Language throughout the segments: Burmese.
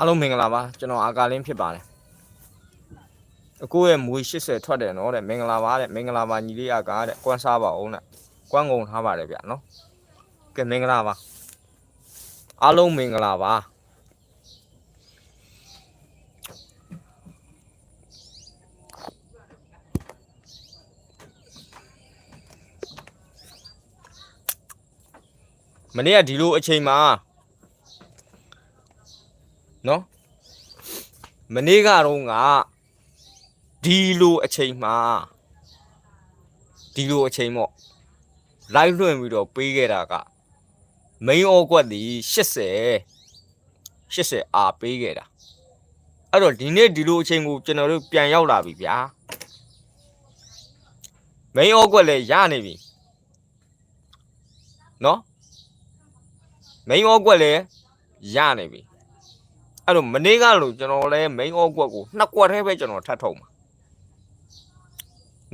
အားလုံးမင်္ဂလာပါကျွန်တော်အာကာလင်းဖြစ်ပါတယ်အကိုရဲ့မွေ80ထွက်တယ်နော်တဲ့မင်္ဂလာပါတဲ့မင်္ဂလာပါညီလေးအာကာတဲ့ကွမ်းစားပါအောင်တဲ့ကွမ်းကုန်ထားပါတယ်ဗျနော်ကဲမင်္ဂလာပါအားလုံးမင်္ဂလာပါမနေ့ကဒီလိုအချိန်မှာ နော်မနေ့ကတော့ကဒီလိုအချိန်မှာဒီလိုအချိန်ပေါ့ live လွှင့်ပြီးတော့ပေးခဲ့တာက main ဩကွက်ဒီ80 80အားပေးခဲ့တာအဲ့တော့ဒီနေ့ဒီလိုအချိန်ကိုကျွန်တော်တို့ပြန်ရောက်လာပြီဗျာ main ဩကွက်လည်းရနေပြီနော် main ဩကွက်လည်းရနေပြီ အဲ့တော့မနေ့ကလို့ကျွန်တော်လဲ main ဩကွက်ကိုနှစ်ကွက်ထဲပဲကျွန်တော်ထပ်ထုံမှာ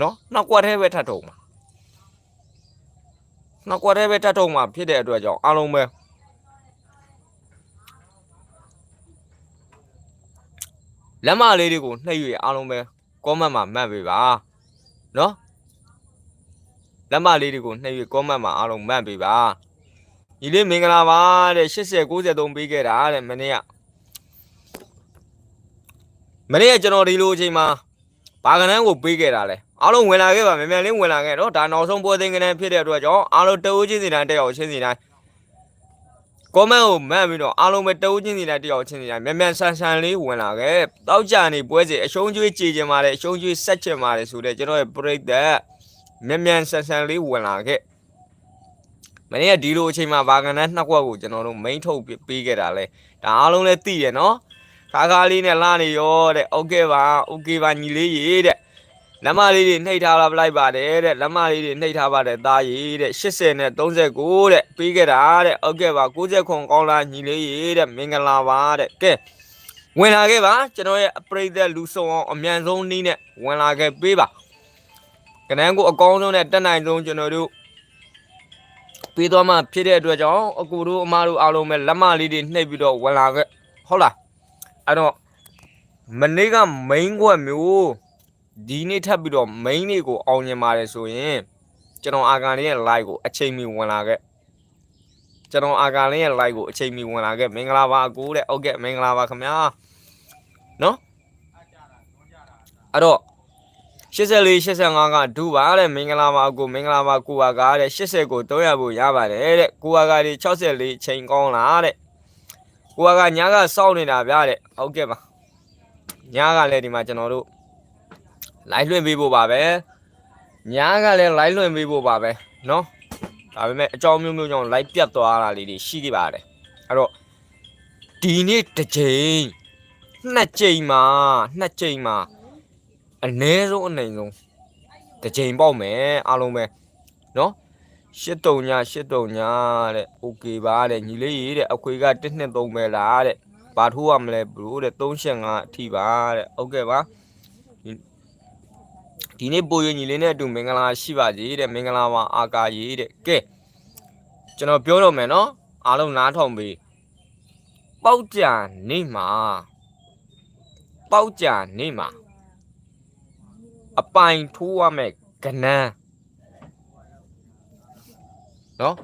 နော်နှစ်ကွက်ထဲပဲထပ်ထုံမှာနှစ်ကွက်ထဲပဲထပ်ထုံမှာဖြစ်တဲ့အတွက်ကြောင့်အားလုံးပဲလက်မလေးတွေကိုနှိပ်၍အားလုံးပဲ comment မှာမှတ်ပေးပါနော်လက်မလေးတွေကိုနှိပ်၍ comment မှာအားလုံးမှတ်ပေးပါညီလေးမင်္ဂလာပါတဲ့80 93ပေးခဲ့တာတဲ့မနေ့က မနေ့ကကျွန်တော်ဒီလိုအချိန်မှာဘာကနန်းကိုပေးခဲ့တာလဲအားလုံးဝင်လာခဲ့ပါမြန်မြန်လေးဝင်လာခဲ့တော့ဒါနောက်ဆုံးပွဲသိမ်းကနန်းဖြစ်တဲ့အတွက်ကြောင့်အားလုံးတအုပ်ချင်းစီတိုင်းတက်ရောက်ချင်းစီတိုင်း comment ကိုမှတ်ပြီးတော့အားလုံးပဲတအုပ်ချင်းစီတိုင်းတက်ရောက်ချင်းစီတိုင်းမြန်မြန်ဆန်ဆန်လေးဝင်လာခဲ့တောက်ကြနေပွဲစီအရှုံးကျွေးကြည်ကျင်ပါတယ်အရှုံးကျွေးဆက်ကျင်ပါတယ်ဆိုတဲ့ကျွန်တော်ရဲ့ပြိတ္တမြန်မြန်ဆန်ဆန်လေးဝင်လာခဲ့မနေ့ကဒီလိုအချိန်မှာဘာကနန်းနှစ်ခွက်ကိုကျွန်တော်တို့ main ထုတ်ပေးခဲ့တာလဲဒါအားလုံးလည်းသိရနော် ခါခါလေးနဲ့လာနေရောတဲ့โอเคပါโอเคပါညီလေးရေတဲ့လက်မလေးတွေနှိပ်ထားလိုက်ပါတယ်တဲ့လက်မလေးတွေနှိပ်ထားပါတယ်သားရေတဲ့80နဲ့39တဲ့ပြီးခဲ့တာတဲ့โอเคပါ60ခွန်ကောင်းလားညီလေးရေတဲ့မင်္ဂလာပါတဲ့ကဲဝင်လာခဲ့ပါကျွန်တော်ရဲ့အပရိသတ်လူဆောင်အောင်အမြန်ဆုံးနည်းနဲ့ဝင်လာခဲ့ပေးပါကနန်းကိုအကောင်းဆုံးနဲ့တက်နိုင်ဆုံးကျွန်တော်တို့ပေးသွားမှဖြစ်တဲ့အတွက်ကြောင့်အကူတို့အမတို့အားလုံးပဲလက်မလေးတွေနှိပ်ပြီးတော့ဝင်လာခဲ့ဟုတ်လား အဲ့တော့မနေ့က main ကွက်မျိုးဒီနေ့ထပ်ပြီးတော့ main လေးကိုအောင်မြင်ပါတယ်ဆိုရင်ကျွန်တော်အာကန်လေးရဲ့ live ကိုအချိန်မီဝင်လာခဲ့ကျွန်တော်အာကန်လေးရဲ့ live ကိုအချိန်မီဝင်လာခဲ့မင်္ဂလာပါအကိုတဲ့ဟုတ်ကဲ့မင်္ဂလာပါခင်ဗျာနော်အဲ့တော့84 85ကဒူပါတဲ့မင်္ဂလာပါအကိုမင်္ဂလာပါကိုပါကားတဲ့80ကို300ဖို့ရပါတယ်တဲ့ကိုပါကားဒီ64ချိန်ကောင်းလားတဲ့ ကိုကညာကစောင့်နေတာဗျာတဲ့ဟုတ်ကဲ့ပါညာကလည်းဒီမှာကျွန်တော်တို့ live လွှင့်ပေးဖို့ပါပဲညာကလည်း live လွှင့်ပေးဖို့ပါပဲเนาะဒါပေမဲ့အကြောင်းမျိုးမျိုးကြောင့် live ပြတ်သွားတာလေးတွေရှိခဲ့ပါတယ်အဲ့တော့ဒီနေ့တစ်ချိန်နှစ်ချိန်မှာနှစ်ချိန်မှာအနည်းဆုံးအနိုင်ဆုံးတစ်ချိန်ပေါက်မယ်အားလုံးပဲเนาะ 83ည83ညတဲ့ okay ပါတဲ့ညီလေးရေတဲ့အခွေက123ပဲလားတဲ့ဘာထိုးရမလဲဘလို့တဲ့385အထိပါတဲ့ okay ပါဒီနေ့ပိုရညီလေးနဲ့အတူမင်္ဂလာရှိပါစေတဲ့မင်္ဂလာပါအာကာရေတဲ့ကဲကျွန်တော်ပြောတော့မယ်နော်အားလုံးနားထောင်ပေးပေါက်ကြနေမှာပေါက်ကြနေမှာအပိုင်ထိုးရမယ်ကနန်း နော်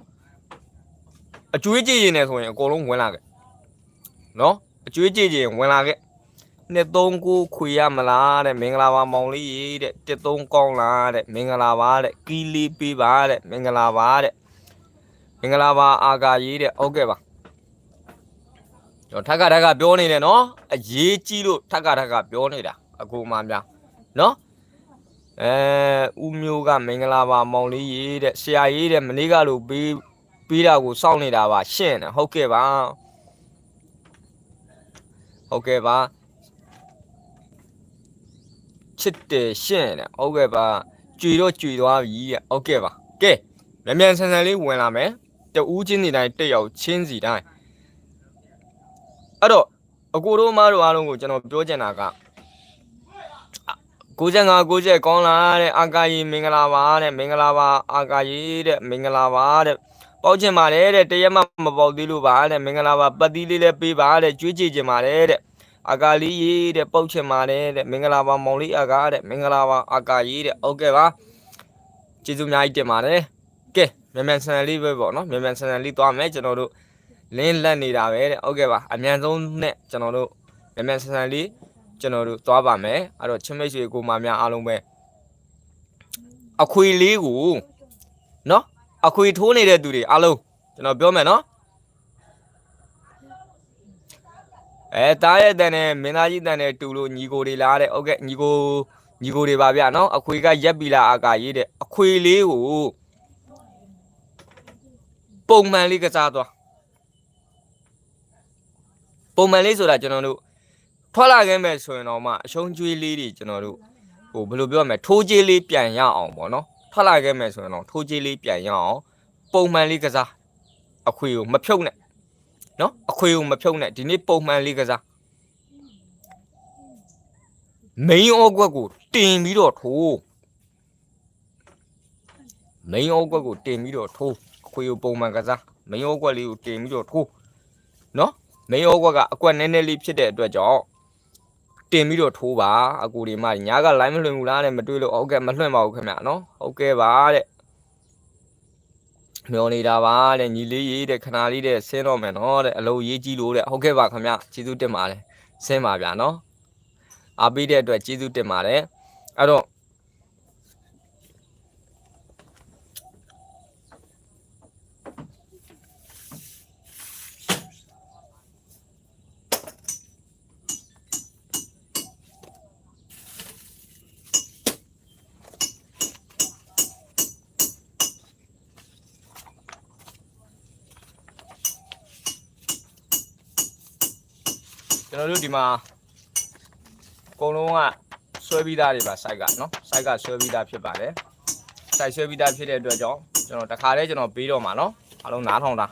အကျွေးကြည့်ရင်လည်းဆိုရင်အကုန်လုံးဝင်လာခဲ့နော်အကျွေးကြည့်ရင်ဝင်လာခဲ့နှစ်သုံးကိုခွေရမလားတဲ့မင်္ဂလာပါမောင်လေးရေတဲ့တစ်သုံးကောင်းလားတဲ့မင်္ဂလာပါတဲ့ကီလီပေးပါတဲ့မင်္ဂလာပါတဲ့မင်္ဂလာပါအာကာရေးတဲ့ဟုတ်ကဲ့ပါကျွန်တော်ထက်ကထက်ကပြောနေတယ်နော်အရေးကြီးလို့ထက်ကထက်ကပြောနေတာအကူမများနော် အဲဦးမျိုးကမင်္ဂလာပါမောင်လေးရေးတဲ့ဆရာရေးတဲ့မနေ့ကလို့ပေးပေးတာကိုစောင့်နေတာပါရှင့်တယ်ဟုတ်ကဲ့ပါဟုတ်ကဲ့ပါချစ်တယ်ရှင့်တယ်ဟုတ်ကဲ့ပါကြွေတော့ကြွေသွားပြီတဲ့ဟုတ်ကဲ့ပါကဲမြန်မြန်ဆန်ဆန်လေးဝင်လာမယ်တဦးချင်းစီတိုင်းတက်ရောက်ချင်းစီတိုင်းအဲ့တော့အကိုတို့အမတို့အားလုံးကိုကျွန်တော်ပြောချင်တာက 95 90ကောင်းလားတဲ့အာကာယီမင်္ဂလာပါတဲ့မင်္ဂလာပါအာကာယီတဲ့မင်္ဂလာပါတဲ့ပေါက်ချင်ပါတယ်တဲ့တရက်မှမပေါက်သေးလို့ပါတဲ့မင်္ဂလာပါပတ်သီးလေးလည်းပေးပါတဲ့ကျွေးကြည့်ချင်ပါတယ်တဲ့အကာလေးရေးတဲ့ပေါက်ချင်ပါတယ်တဲ့မင်္ဂလာပါမောင်လေးအကာတဲ့မင်္ဂလာပါအကာရေးတဲ့ဟုတ်ကဲ့ပါကျေးဇူးအများကြီးတင်ပါတယ်ကဲမြန်မြန်ဆန်ဆန်လေးပဲပေါ့နော်မြန်မြန်ဆန်ဆန်လေးသွားမယ်ကျွန်တော်တို့လင်းလက်နေတာပဲတဲ့ဟုတ်ကဲ့ပါအမြန်ဆုံးနဲ့ကျွန်တော်တို့မြန်မြန်ဆန်ဆန်လေး ကျွန်တော်တို့သွားပါမယ်အဲ့တော့ချင်းမိတ်ဆွေကိုမများအားလုံးပဲအခွေလေးကိုနော်အခွေထိုးနေတဲ့သူတွေအားလုံးကျွန်တော်ပြောမယ်နော်အဲတားရဲ့တန်နဲ့မင်းသားကြီးတန်နဲ့တူလို့ညီကိုတွေလားတဲ့ဟုတ်ကဲ့ညီကိုညီကိုတွေပါဗျနော်အခွေကရက်ပြီလားအကာရေးတဲ့အခွေလေးကိုပုံမှန်လေးကစားသွားပုံမှန်လေးဆိုတာကျွန်တော်တို့ ထွက်လာခဲ့မဲ့ဆိုရင်တော့မှအရှုံးကျွေးလေးတွေကျွန်တော်တို့ဟိုဘယ်လိုပြောရမလဲထိုးကြေးလေးပြန်ရအောင်ပေါ့နော်ထွက်လာခဲ့မဲ့ဆိုရင်တော့ထိုးကြေးလေးပြန်ရအောင်ပုံမှန်လေးကစားအခွေကိုမဖြုတ်နဲ့နော်အခွေကိုမဖြုတ်နဲ့ဒီနေ့ပုံမှန်လေးကစားမိန်အောကွက်ကိုတင်ပြီးတော့ထိုးမိန်အောကွက်ကိုတင်ပြီးတော့ထိုးအခွေကိုပုံမှန်ကစားမိန်အောကွက်လေးကိုတင်ပြီးတော့ထိုးနော်မိန်အောကွက်ကအကွက်နည်းနည်းလေးဖြစ်တဲ့အတွက်ကြောင့် တင်ပြီးတော့ထိုးပါအကူဒီမှညာက line မလွှင့်ဘူးလားနဲ့မတွေးလို့ဟုတ်ကဲ့မလွှင့်ပါဘူးခင်ဗျနော်ဟုတ်ကဲ့ပါတဲ့မျောနေတာပါတဲ့ညီလေးရေးတဲ့ခဏလေးတဲ့ဆင်းတော့မယ်နော်တဲ့အလုပ်ရေးကြည့်လို့တဲ့ဟုတ်ကဲ့ပါခင်ဗျကျေးဇူးတင်ပါတယ်ဆင်းပါဗျာနော်အားပေးတဲ့အတွက်ကျေးဇူးတင်ပါတယ်အဲ့တော့ မှာအကုန်လုံးကဆွဲပြီးသားတွေပါ site ကနော် site ကဆွဲပြီးသားဖြစ်ပါတယ် site ဆွဲပြီးသားဖြစ်တဲ့အတွက်ကြောင့်ကျွန်တော်တခါလဲကျွန်တော်ပေးတော့မှာနော်အားလုံးနားထောင်တာ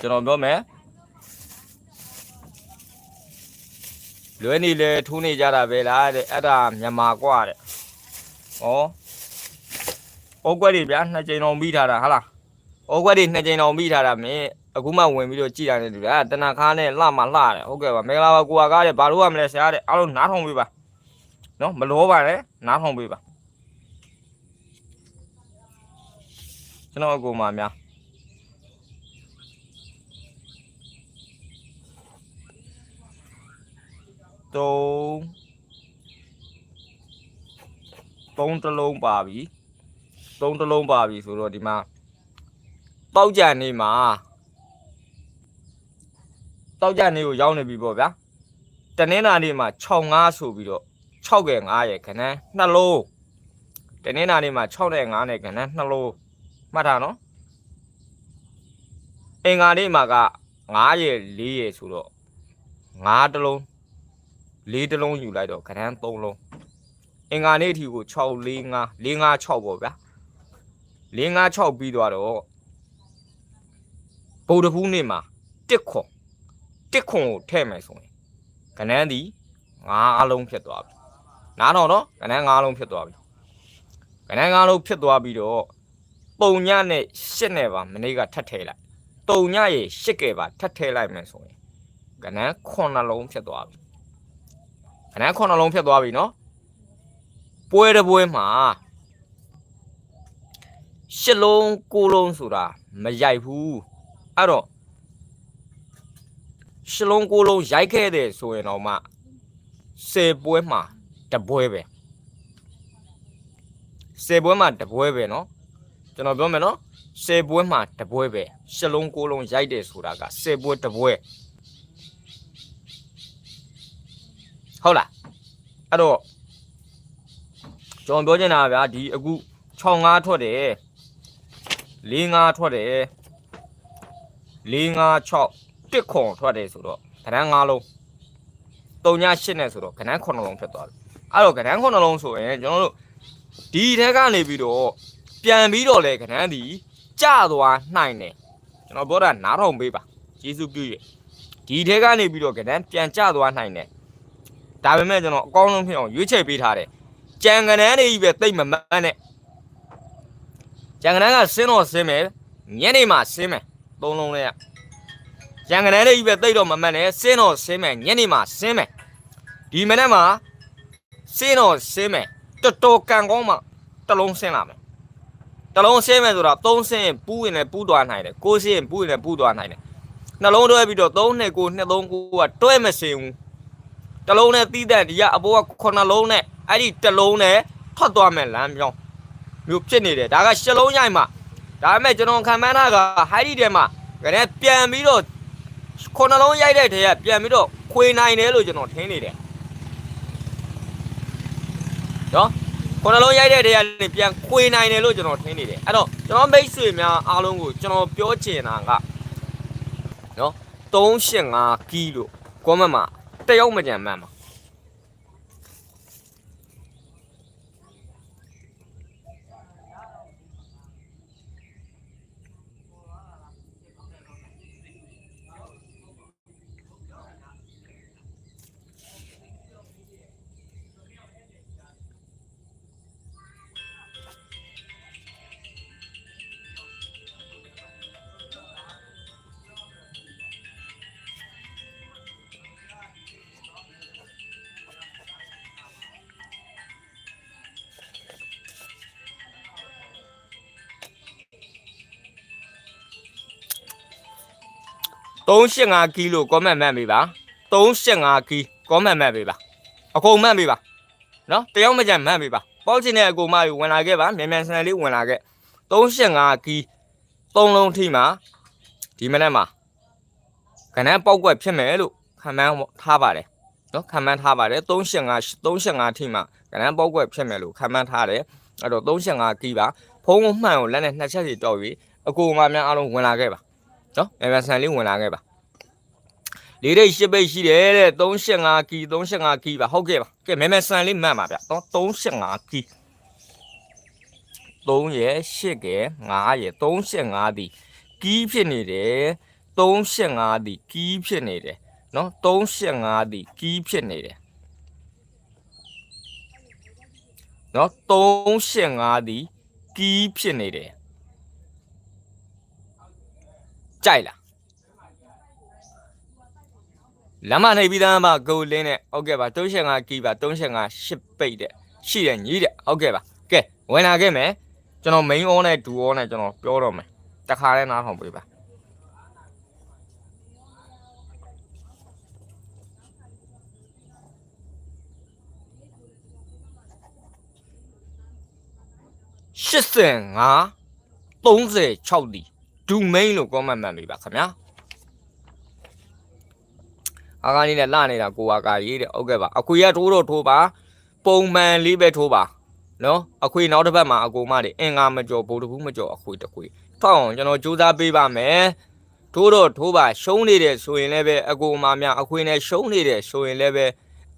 ကျွန်တော်ပြောမယ်လွဲနေလေထိုးနေကြတာပဲလားတဲ့အဲ့ဒါမြန်မာကွာတဲ့ဩဩကွက်တွေဗျာနှစ်ကြိမ်တော့ပြီးထားတာဟာလားဩကွက်တွေနှစ်ကြိမ်တော့ပြီးထားတာမင်း အခုမှဝင်ပြီးတော့ကြည်တာနေတူလားတနခါနဲ့လှမလှတယ်ဟုတ်ကဲ့ပါမင်္ဂလာပါကိုကကားတဲ့ဘာလို့ရမလဲဆရာတဲ့အားလုံးနားထောင်ပေးပါနော်မလောပါနဲ့နားထောင်ပေးပါကျွန်တော်အကူမများတုံးသုံးတစ်လုံးပါပြီသုံးတစ်လုံးပါပြီဆိုတော့ဒီမှာပေါက်ကြံနေမှာ တောက်ကြနေကိုရောက်နေပြီပေါ့ဗျာတနင်္လာနေ့မှာ6 5ဆိုပြီးတော့6ကဲ9ရဲ့ခဏနှလုံးတနင်္လာနေ့မှာ6နဲ့9နဲ့ခဏနှလုံးမှတ်ထားနော်အင်္ဂါနေ့မှာက9ရဲ့4ရဲ့ဆိုတော့9တလုံး4တလုံးယူလိုက်တော့ခဏ3လုံးအင်္ဂါနေ့အထိကို6 4 5 4 5 6ပေါ့ဗျာ4 5 6ပြီးသွားတော့ဗုဒ္ဓဖူးနေ့မှာတစ်ခွန် တစ်ခွန်ကိုထည့်မယ်ဆိုရင်ကနန်းဒီငါးအလုံးဖြစ်သွားပြီနားတော့နော်ကနန်းငါးလုံးဖြစ်သွားပြီကနန်းငါးလုံးဖြစ်သွားပြီးတော့ပုံညနဲ့ရှစ်နဲ့ပါမနေ့ကထပ်ထည့်လိုက်တုံညရဲ့ရှစ်ကဲပါထပ်ထည့်လိုက်မယ်ဆိုရင်ကနန်းခုနှစ်လုံးဖြစ်သွားပြီကနန်းခုနှစ်လုံးဖြစ်သွားပြီနော်ပွဲတစ်ပွဲမှာရှစ်လုံးကိုးလုံးဆိုတာမရိုက်ဘူးအဲ့တော့ ရှလုံးကိုလုံးရိုက်ခဲ့တယ်ဆိုရင်တော့မှ10ပွဲမှာတပွဲပဲ10ပွဲမှာတပွဲပဲเนาะကျွန်တော်ပြောမယ်เนาะ10ပွဲမှာတပွဲပဲရှလုံးကိုလုံးရိုက်တယ်ဆိုတာက10ပွဲတပွဲဟုတ်လားအဲ့တော့ကျွန်တော်ပြောချင်တာဗျာဒီအခု6 5ထွက်တယ်4 5ထွက်တယ်4 5 6 တစ်ခွန်ထွက်တယ်ဆိုတော့ကဏ္ဍ5လုံး3ည8နဲ့ဆိုတော့ကဏ္ဍ9လုံးဖြစ်သွားပြီအဲ့တော့ကဏ္ဍ9လုံးဆိုရင်ကျွန်တော်တို့ဒီထက်ကနေပြီးတော့ပြန်ပြီးတော့လေကဏ္ဍဒီကျသွားနိုင်တယ်ကျွန်တော်ပြောတာနားထောင်ပေးပါယေရှုပြုရဲ့ဒီထက်ကနေပြီးတော့ကဏ္ဍပြန်ကျသွားနိုင်တယ်ဒါပေမဲ့ကျွန်တော်အကောင်းဆုံးဖြစ်အောင်ရွေးချယ်ပေးထားတယ်ကြံကဏ္ဍတွေကြီးပဲတိတ်မမန်းနဲ့ကြံကနန်းကဆင်းတော့ဆင်းမယ်ညနေမှဆင်းမယ်သုံးလုံးလေးက ကြံကနန်းလေးကြီးပဲတိတ်တော့မမှတ်နဲ့ဆင်းတော့ဆင်းမယ်ညနေမှဆင်းမယ်ဒီမနေ့မှဆင်းတော့ဆင်းမယ်တော်တော်ကန်ကောင်းမှတစ်လုံးဆင်းလာမယ်တစ်လုံးဆင်းမယ်ဆိုတော့သုံးဆင်းရင်ပူးရင်လည်းပူးသွားနိုင်တယ်ကိုးဆင်းရင်ပူးရင်လည်းပူးသွားနိုင်တယ်နှလုံးတွဲပြီးတော့3နှစ်9နှစ်3 9ကတွဲမစင်ဘူးတစ်လုံးနဲ့တီးတဲ့ဒီကအပေါ်က9လုံးနဲ့အဲ့ဒီတစ်လုံးနဲ့ထွက်သွားမယ်လမ်းပြောင်းမျိုးဖြစ်နေတယ်ဒါကရှလုံးရိုက်မှာဒါပေမဲ့ကျွန်တော်ခံမှန်းတာကဟိုက်ဒီထဲမှာကနေ့ပြန်ပြီးတော့ ခုနှလုံးရိုက်တဲ့ထဲကပြန်ပြီးတော့ခွေနိုင်တယ်လို့ကျွန်တော်ထင်နေတယ်နော်ခုနှလုံးရိုက်တဲ့ထဲကနေပြန်ခွေနိုင်တယ်လို့ကျွန်တော်ထင်နေတယ်အဲ့တော့ကျွန်တော်မိတ်ဆွေများအားလုံးကိုကျွန်တော်ပြောချင်တာကနော်385ကီလို့ကွန်မန့်မှာတယောက်မကြံမှန်းပါ 385ကီလို comment မှတ်ပေးပါ385ကီ comment မှတ်ပေးပါအကုန်မှတ်ပေးပါနော်တယောက်မကြံမှတ်ပေးပါပေါ့ချင်တဲ့အကူမကြီးဝင်လာခဲ့ပါမြန်မြန်ဆန်ဆန်လေးဝင်လာခဲ့385ကီ3လုံးထိမှာဒီမနေ့မှာခဏပေါက်ကွက်ဖြစ်မယ်လို့ခံမှန်းထားပါတယ်နော်ခံမှန်းထားပါတယ်385 385ထိမှာခဏပေါက်ကွက်ဖြစ်မယ်လို့ခံမှန်းထားတယ်အဲ့တော့385ကီပါဖုံးကိုမှန်ကိုလက်နဲ့နှစ်ချက်စီတော့ပြီးအကူမများအားလုံးဝင်လာခဲ့ပါ နော်မြန်မြန်ဆန်လေးဝင်လာခဲ့ပါလေးရိတ်ရှစ်ပိတ်ရှိတယ်တဲ့385ကီ385ကီပါဟုတ်ကဲ့ပါကဲမြန်မြန်ဆန်လေးမှတ်ပါဗျနော်385ကီ3ရယ်8ရယ်5ရယ်385ဒီကီးဖြစ်နေတယ်385ဒီကီးဖြစ်နေတယ်နော်385ဒီကီးဖြစ်နေတယ်နော်385ဒီကီးဖြစ်နေတယ် ကြိုက်လားလမ်းမနေပြီးသားမှာကိုလင်းနဲ့ဟုတ်ကဲ့ပါ385ကီးပါ385ရှစ်ပိတ်တဲ့ရှိတယ်ညီးတဲ့ဟုတ်ကဲ့ပါကဲဝင်လာခဲ့မယ်ကျွန်တော် main on နဲ့ do on နဲ့ကျွန်တော်ပြောတော့မယ်တခါလဲနားထောင်ပေးပါ85 36ဒီ ဒူမိန်လို့ comment မှတ်မိပါခင်ဗျာအာကားလေးနဲ့လှနေတာကိုအာကာရေးတဲ့ဟုတ်ကဲ့ပါအခွေရထိုးတော့ထိုးပါပုံမှန်လေးပဲထိုးပါနော်အခွေနောက်တစ်ပတ်မှာအကူမတွေအင်္ဂါမကြော်ဘိုးတဘူးမကြော်အခွေတခွေထောက်အောင်ကျွန်တော်စူးစမ်းပေးပါမယ်ထိုးတော့ထိုးပါရှုံးနေတယ်ဆိုရင်လည်းပဲအကူမများအခွေနဲ့ရှုံးနေတယ်ဆိုရင်လည်းပဲ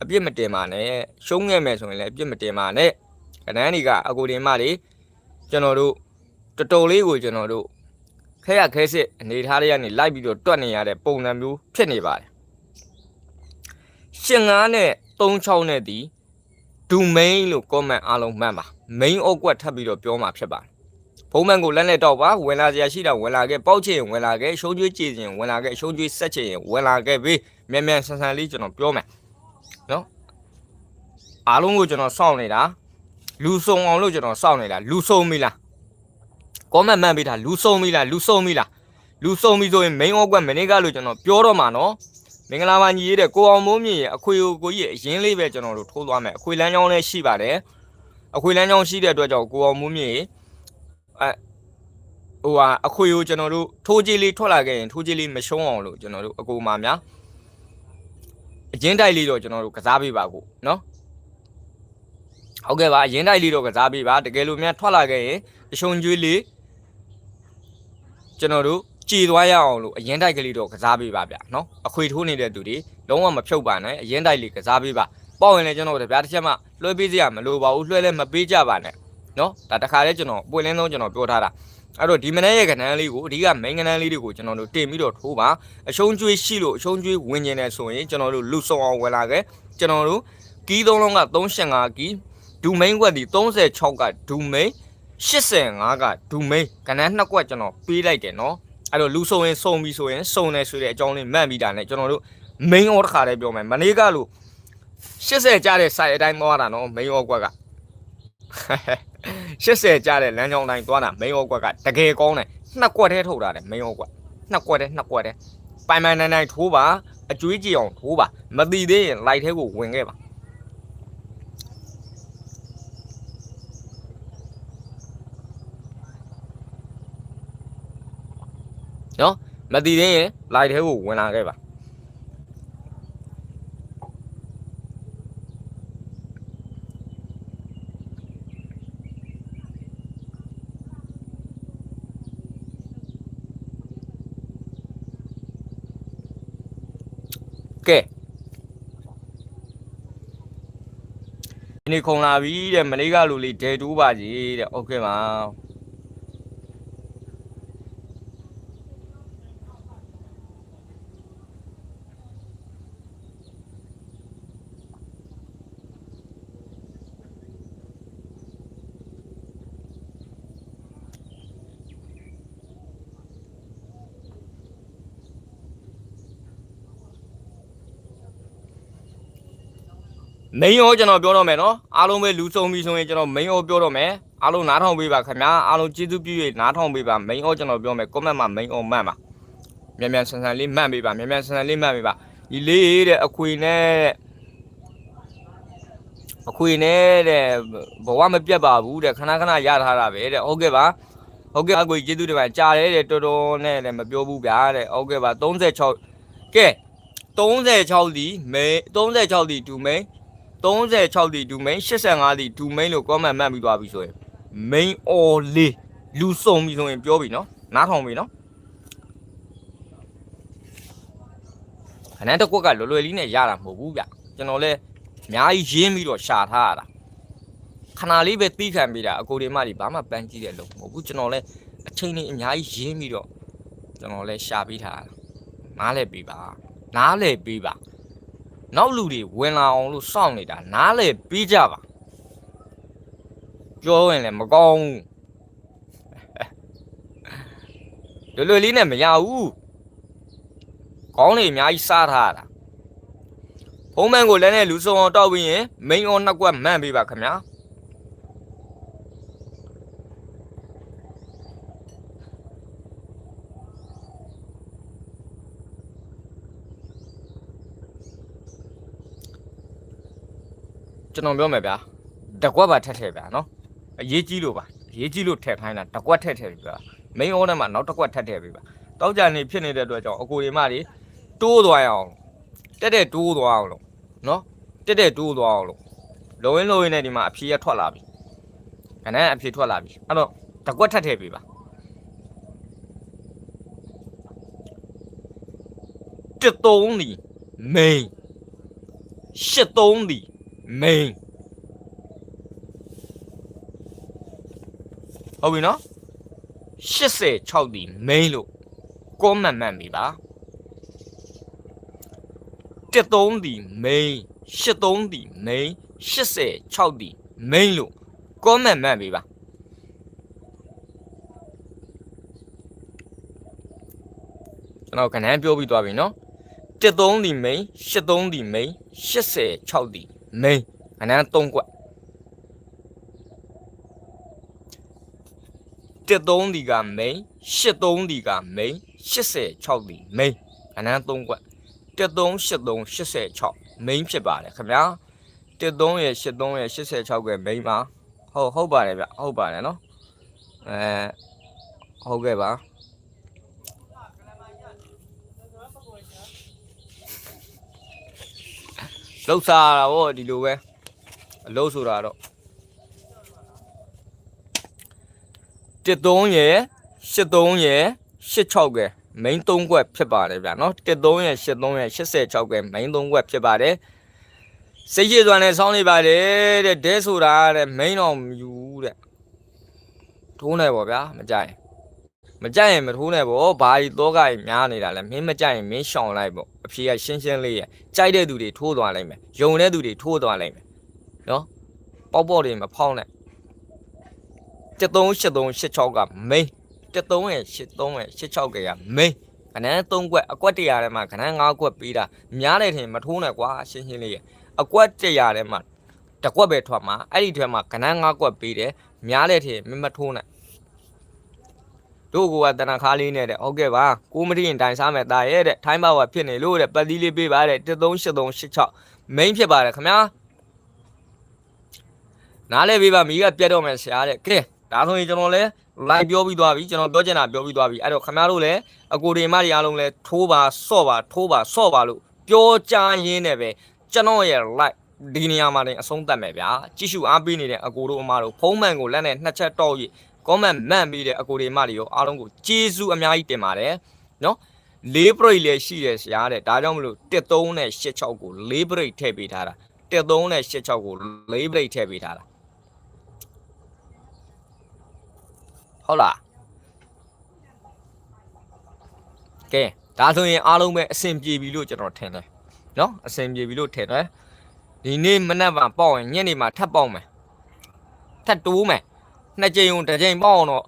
အပြစ်မတင်ပါနဲ့ရှုံးခဲ့မယ်ဆိုရင်လည်းအပြစ်မတင်ပါနဲ့ခဏန်းဒီကအကူတင်မတွေကျွန်တော်တို့တော်တော်လေးကိုကျွန်တော်တို့ ခဲရခဲစစ်အနေထားတွေကနေလိုက်ပြီးတော့တွက်နေရတဲ့ပုံစံမျိုးဖြစ်နေပါတယ်ရှင်ငါးနဲ့36နဲ့ဒီဒူမိန်လို့ comment အားလုံးမှတ်ပါ main အုတ်ကွက်ထပ်ပြီးတော့ပြောမှာဖြစ်ပါတယ်ဖုံးမှန်ကိုလက်နဲ့တော့ပါဝင်လာစရာရှိတာဝင်လာခဲ့ပေါက်ချင်ရင်ဝင်လာခဲ့ရှုံးကျွေးကြည်ရင်ဝင်လာခဲ့ရှုံးကျွေးဆက်ချင်ရင်ဝင်လာခဲ့ပြီမြန်မြန်ဆန်ဆန်လေးကျွန်တော်ပြောမယ်နော်အားလုံးကိုကျွန်တော်စောင့်နေတာလူစုံအောင်လို့ကျွန်တော်စောင့်နေတာလူစုံပြီလား comment မှန်ပေးတာလူစုံပြီလားလူစုံပြီလားလူစုံပြီဆိုရင် main အောက်ကမနေ့ကလို့ကျွန်တော်ပြောတော့မှာနော်မင်္ဂလာပါညီရတဲ့ကိုအောင်မိုးမြင့်ရဲ့အခွေကိုကိုကြီးရဲ့အရင်လေးပဲကျွန်တော်တို့ထိုးသွားမယ်အခွေလမ်းကြောင်းလည်းရှိပါတယ်အခွေလမ်းကြောင်းရှိတဲ့အတွက်ကြောင့်ကိုအောင်မိုးမြင့်ရဲ့အဲဟိုဟာအခွေကိုကျွန်တော်တို့ထိုးကြီးလေးထွက်လာခဲ့ရင်ထိုးကြီးလေးမရှုံးအောင်လို့ကျွန်တော်တို့အကူမာများအရင်တိုက်လေးတော့ကျွန်တော်တို့ကစားပေးပါကိုနော်ဟုတ်ကဲ့ပါအရင်တိုက်လေးတော့ကစားပေးပါတကယ်လို့များထွက်လာခဲ့ရင်အရှုံးကျွေးလေး ကျွန်တော်တို့ကြည်သွားရအောင်လို့အရင်တိုက်ကလေးတော့ကစားပေးပါဗျနော်အခွေထိုးနေတဲ့သူတွေလုံးဝမဖြုတ်ပါနဲ့အရင်တိုက်လေးကစားပေးပါပေါ့ရင်လည်းကျွန်တော်တို့ဗျာတစ်ချက်မှလွှဲပေးစရာမလိုပါဘူးလွှဲလည်းမပေးကြပါနဲ့နော်ဒါတခါလဲကျွန်တော်ပွင့်လင်းဆုံးကျွန်တော်ပြောထားတာအဲ့တော့ဒီမနေ့ရဲ့ကဏ္ဍလေးကိုအဓိက main ကဏ္ဍလေးတွေကိုကျွန်တော်တို့တင်ပြီးတော့ထိုးပါအရှုံးကျွေးရှိလို့အရှုံးကျွေးဝင်ကျင်တယ်ဆိုရင်ကျွန်တော်တို့လူဆောင်အောင်ဝင်လာခဲ့ကျွန်တော်တို့ကီးသုံးလုံးက385ကီးဒူမိန်ကွက်ဒီ36ကဒူမိန် 85ကဒူမိန်ကနန်းနှစ်ကွက်ကျွန်တော်ပေးလိုက်တယ်နော်အဲ့တော့လူဆိုရင်စုံပြီဆိုရင်စုံတယ်ဆိုတဲ့အကြောင်းလေးမှတ်ပြီးတာ ਨੇ ကျွန်တော်တို့ main order ခါလေးပြောမယ်မနေ့ကလို့80ကျတဲ့ site အတိုင်းသွားတာနော် main order ကွက်က80ကျတဲ့လမ်းကြောင်းတိုင်းသွားတာ main order ကွက်ကတကယ်ကောင်းတယ်နှစ်ကွက်ထဲထုတ်တာတယ် main order ကွက်နှစ်ကွက်ထဲနှစ်ကွက်ထဲပိုင်ပိုင်နိုင်နိုင်ထိုးပါအကျွေးကြည့်အောင်ထိုးပါမတိသေးရင် light ထဲကိုဝင်ခဲ့ပါ နော်မတိသေးရင် light ထဲကိုဝင်လာခဲ့ပါ ကဲဒီနေ့ခုံလာပြီတဲ့မလေးကလူလေးဒဲတူးပါကြီးတဲ့โอเคပါ မိန်ရောကျွန်တော်ပြောတော့မယ်နော်အားလုံးပဲလူစုံပြီဆိုရင်ကျွန်တော်မိန်ရောပြောတော့မယ်အားလုံးနားထောင်ပေးပါခင်ဗျာအားလုံးကျေးဇူးပြု၍နားထောင်ပေးပါမိန်ရောကျွန်တော်ပြောမယ် comment မှာမိန်ရောမှတ်ပါမြန်မြန်ဆန်ဆန်လေးမှတ်ပေးပါမြန်မြန်ဆန်ဆန်လေးမှတ်ပေးပါဒီလေးတဲ့အခွေနဲ့အခွေနဲ့တဲ့ဘဝမပြတ်ပါဘူးတဲ့ခဏခဏရထားတာပဲတဲ့ဟုတ်ကဲ့ပါဟုတ်ကဲ့အကိုကြီးကျေးဇူးတင်ပါကြားတယ်တဲ့တော်တော်နဲ့လည်းမပြောဘူးဗျာတဲ့ဟုတ်ကဲ့ပါ36ကဲ36ဒီမေ36ဒီတူမိန် 36ဒီဒူမိန်85ဒီဒူမိန်လို့ comment မှတ်ပြီးသွားပြီဆိုရင် main or လေးလူစုံပြီဆိုရင်ပြောပြီနော်နားထောင်ပြီနော်ခဏတစ်ကွက်ကလွယ်လွယ်လေးနဲ့ရတာမဟုတ်ဘူးဗျကျွန်တော်လဲအများကြီးရင်းပြီးတော့ရှာထားရတာခဏလေးပဲတီးခံပြီးတာအကိုတွေမကြီးဘာမှပန်းကြည့်တဲ့လို့မဟုတ်ဘူးကျွန်တော်လဲအချိန်လေးအများကြီးရင်းပြီးတော့ကျွန်တော်လဲရှာပြီးထားတာနားလဲပြီးပါနားလဲပြီးပါ နောက်လူတွေဝင်လာအောင်လို့စောင့်နေတာနားလေပြီးကြပါပြောရင်လည်းမကောင်းဘူးလွယ်လွယ်လေးနဲ့မရဘူးကောင်းနေအများကြီးစားထားတာဖုံးမန်ကိုလည်းနဲ့လူစုံအောင်တောက်ပြီးရင် main on နှစ်ကွက်မှန်ပေးပါခင်ဗျာ ကျွန်တော်ပြောမယ်ဗျာတကွက်ပါထက်ထည့်ဗျာနော်အရေးကြီးလို့ပါအရေးကြီးလို့ထည့်ခိုင်းတာတကွက်ထက်ထည့်ပြီဗျာ main order မှာနောက်တစ်ကွက်ထပ်ထည့်ပြီဗျာတောက်ကြနေဖြစ်နေတဲ့အတွက်ကြောင့်အကိုတွေမတွေတိုးသွားရအောင်တက်တက်တိုးသွားအောင်လို့နော်တက်တက်တိုးသွားအောင်လို့လုံရင်းလုံရင်းနဲ့ဒီမှာအဖြေရထွက်လာပြီခဏအဖြေထွက်လာပြီအဲ့တော့တကွက်ထပ်ထည့်ပြီပါတက်သုံးဒီ main ရှစ်သုံးဒီ main ဟုတ်ပြီနော်86ဒီ main လို့ comment မှတ်မိပါ73ဒီ main 83ဒီ main 86ဒီ main လို့ comment မှတ်မိပါကျွန်တော်ခဏပြောပြီးသွားပြီနော်73ဒီ main 83ဒီ main 86ဒီ main ခဏ3ကွက်73ဒီက main 83ဒီက main 86ဒီ main ခဏ3ကွက်73 83 86 main ဖြစ်ပါတယ်ခင်ဗျာ73ရဲ့83ရဲ့86က main ပါဟုတ်ဟုတ်ပါတယ်ဗျဟုတ်ပါတယ်နော်အဲဟုတ်ကဲ့ပါ လှုပ်စားရတာဗောဒီလိုပဲအလုပ်ဆိုတာတော့73ရယ်83ရယ်86ကဲ main 3ခွက်ဖြစ်ပါတယ်ဗျာနော်73ရယ်83ရယ်86ကဲ main 3ခွက်ဖြစ်ပါတယ်စိတ်ရည်စွာနဲ့ဆောင်းနေပါတယ်တဲ့ဒဲဆိုတာတဲ့ main တော့မယူတဲ့ထိုးနေပါဗျာမကြိုက် မကြိုက်ရင်မထိုးနဲ့ပေါ့ဘာကြီးတော့ကကြီးများနေတာလဲမင်းမကြိုက်ရင်မင်းရှောင်လိုက်ပေါ့အဖြေကရှင်းရှင်းလေးရကြိုက်တဲ့သူတွေထိုးသွားလိုက်မယ်ယုံတဲ့သူတွေထိုးသွားလိုက်မယ်နော်ပေါက်ပေါက်တွေမဖောက်နဲ့138386က main 13ရဲ့83ရဲ့86ကရ main ခဏန်း3ကွက်အကွက်100ထဲမှာခဏန်း5ကွက်ပေးတာများတယ်ထင်မထိုးနဲ့ကွာရှင်းရှင်းလေးရအကွက်100ထဲမှာတစ်ကွက်ပဲထွက်မှာအဲ့ဒီထဲမှာခဏန်း5ကွက်ပေးတယ်များတယ်ထင်မမထိုးနဲ့ တို့ကတနခါလေးနဲ့တဲ့ဟုတ်ကဲ့ပါကိုမတိရင်တိုင်စားမယ်တာရဲ့တဲ့ထိုင်းပါဝါဖြစ်နေလို့တဲ့ပတ်သီးလေးပေးပါတဲ့138386 main ဖြစ်ပါတယ်ခင်ဗျာနားလဲပေးပါမိကပြတ်တော့မယ်ဆရာတဲ့ကဲဒါဆိုရင်ကျွန်တော်လဲ live ပြောပြီးသွားပြီကျွန်တော်ပြောချင်တာပြောပြီးသွားပြီအဲ့တော့ခင်ဗျားတို့လည်းအကိုတွေမတွေအားလုံးလည်းထိုးပါဆော့ပါထိုးပါဆော့ပါလို့ပြောကြရင်းနဲ့ပဲကျွန်တော်ရဲ့ live ဒီနေရာမှာနေအဆုံးသတ်မယ်ဗျာကြည့်ရှုအားပေးနေတဲ့အကိုတို့အမတို့ဖုံးမှန်ကိုလက်နဲ့နှစ်ချက်တော့ရ comment မှန်ပြီးတဲ့အကိုတွေမတွေရောအားလုံးကိုကျေးဇူးအများကြီးတင်ပါတယ်နော်လေးပရိတ်လည်းရှိတယ်ဆရာတဲ့ဒါကြောင့်မလို့13နဲ့86ကိုလေးပရိတ်ထည့်ပေးထားတာ13နဲ့86ကိုလေးပရိတ်ထည့်ပေးထားတာဟုတ်လားကဲဒါဆိုရင်အားလုံးပဲအဆင်ပြေပြီလို့ကျွန်တော်ထင်တယ်နော်အဆင်ပြေပြီလို့ထင်တယ်ဒီနေ့မနက်မှာပေါ့ရင်ညနေမှာထပ်ပေါ့မယ်ထပ်တိုးမယ် နှစ်ကြိမ်ုံတစ်ကြိမ်ပေါ့အောင်တော့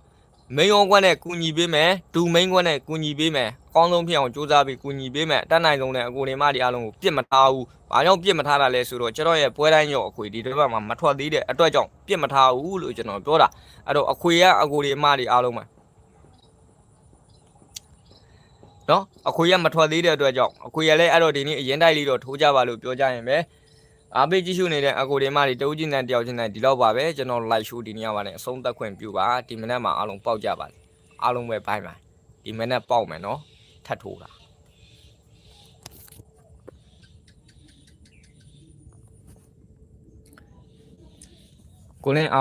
မိန်အောင်ကွက်နဲ့ကူညီပေးမယ်ဒူမိန်ကွက်နဲ့ကူညီပေးမယ်အကောင်းဆုံးဖြစ်အောင်စူးစမ်းပြီးကူညီပေးမယ်အတတ်နိုင်ဆုံးနဲ့အကိုနေမဒီအားလုံးကိုပြစ်မထားဘူးဘာကြောင့်ပြစ်မထားတာလဲဆိုတော့ကျွန်တော်ရဲ့ပွဲတိုင်းရောအခွေဒီတစ်ပတ်မှာမထွက်သေးတဲ့အတွက်ကြောင့်ပြစ်မထားဘူးလို့ကျွန်တော်ပြောတာအဲ့တော့အခွေကအကိုတွေအမတွေအားလုံးမှာနော်အခွေရမထွက်သေးတဲ့အတွက်ကြောင့်အခွေရလည်းအဲ့တော့ဒီနေ့အရင်တိုက်လေးတော့ထိုးကြပါလို့ပြောကြရင်ပဲ အားပေးကြည့်ရှုနေတဲ့အကိုတွေမတွေတဦးချင်းတန်တယောက်ချင်းတန်ဒီတော့ပါပဲကျွန်တော် live show ဒီနေ့ကပါနဲ့အဆုံးသတ်ခွင့်ပြုပါဒီမနက်မှာအားလုံးပေါက်ကြပါအားလုံးပဲဘိုင်းပါဒီမနက်ပေါက်မယ်နော်ထပ်ထိုးတာကိုလင်းအာ